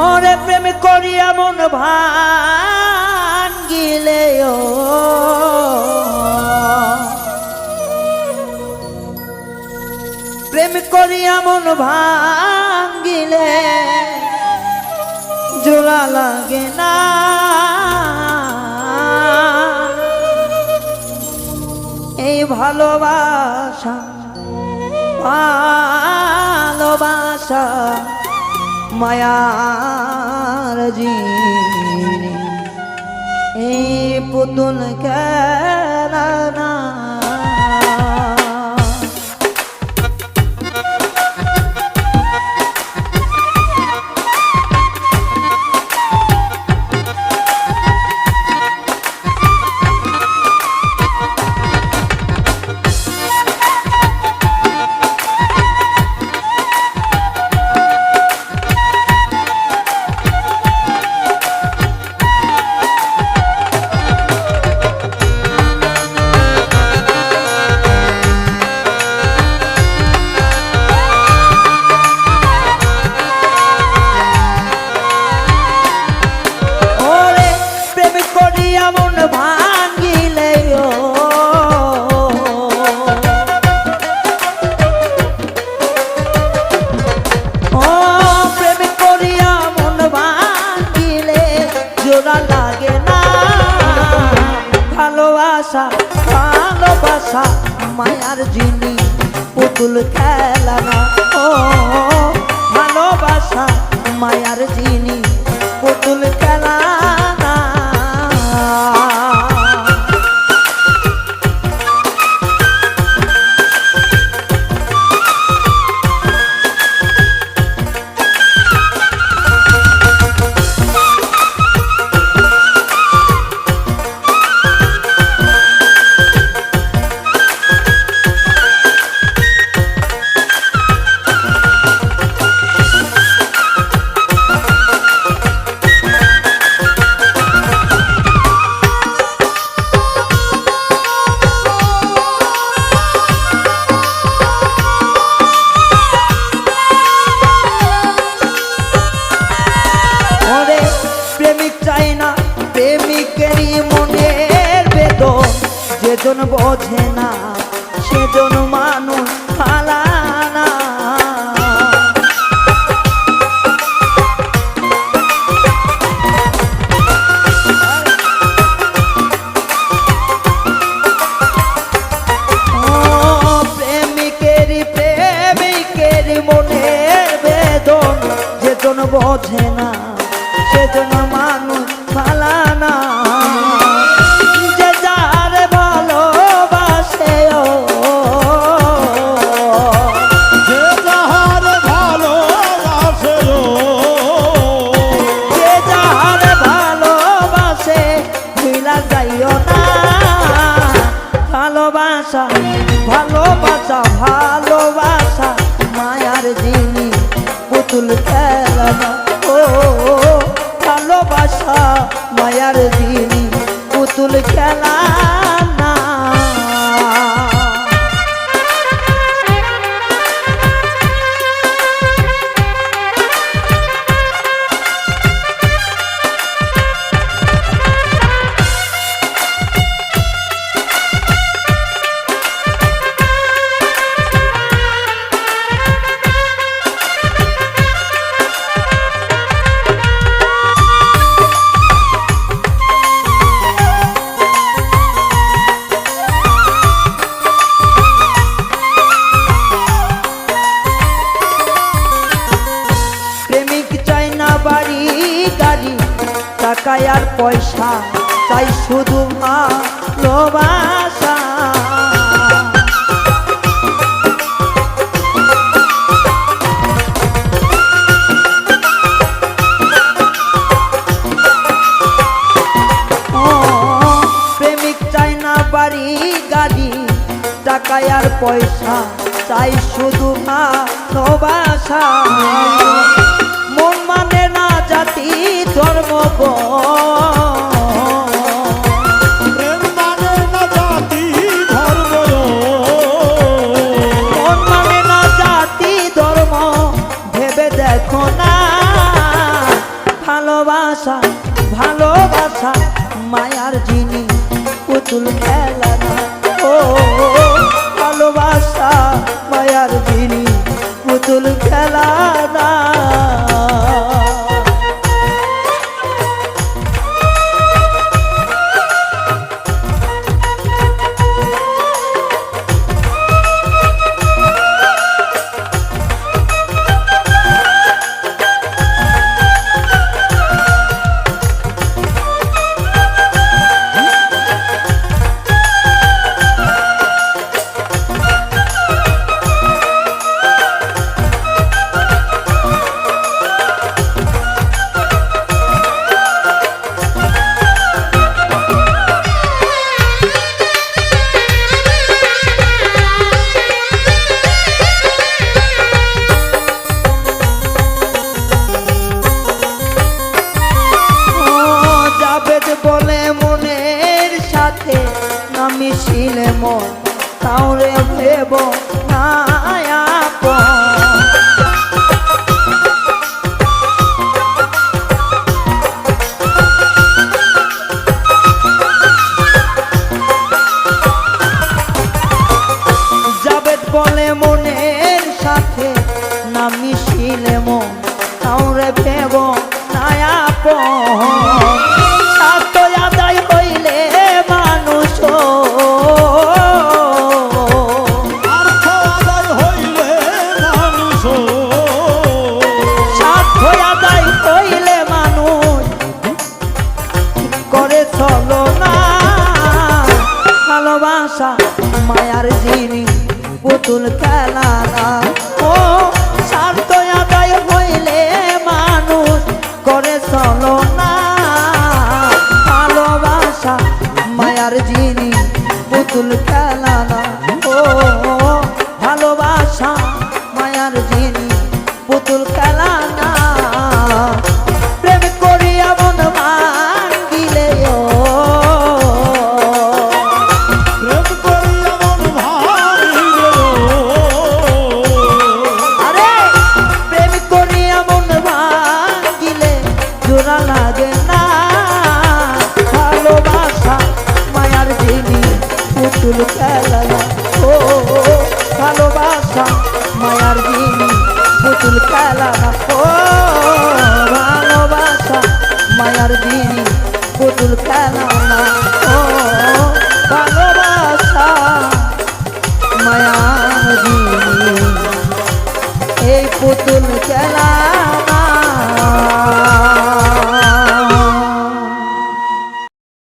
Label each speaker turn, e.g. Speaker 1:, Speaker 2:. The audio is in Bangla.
Speaker 1: ওরে প্রেম করিয়া মন ভাঙ্গিলে ও। প্রেম করিয়া মন ভাঙ্গিলে জোড়া লাগে না। এই ভালোবাসা ভালোবাসা মায়ার জিনি এই পুতুল খেলা না মায়ার জিনি পুতুল খেলানা ও ভালোবাসা মায়ার জিনি। ওরে প্রেমিক চাই না প্রেমিকেরই মনের বেদন। যেজন বোঝে না সেজন মানুষ সেজন মায়ার জিনি টাকায় আর পয়সা চাই শুধু ভালোবাসা। আর পয়সা চাই শুধু ভালোবাসা। মন মানে ধর্ম।
Speaker 2: প্রেম মানে জাতি ধর্ম
Speaker 1: জাতি ধর্ম ভেবে ভালোবাসা ভালোবাসা, মায়ার জিনিস, পুতুল খেলা ও। bon. ভালোবাসা, মায়ার জিনিস পুতুল খেলা ও শান্ত আদায় হইলে মানুষ করে চলো না। ভালোবাসা, মায়ার জিনিস পুতুল খেলা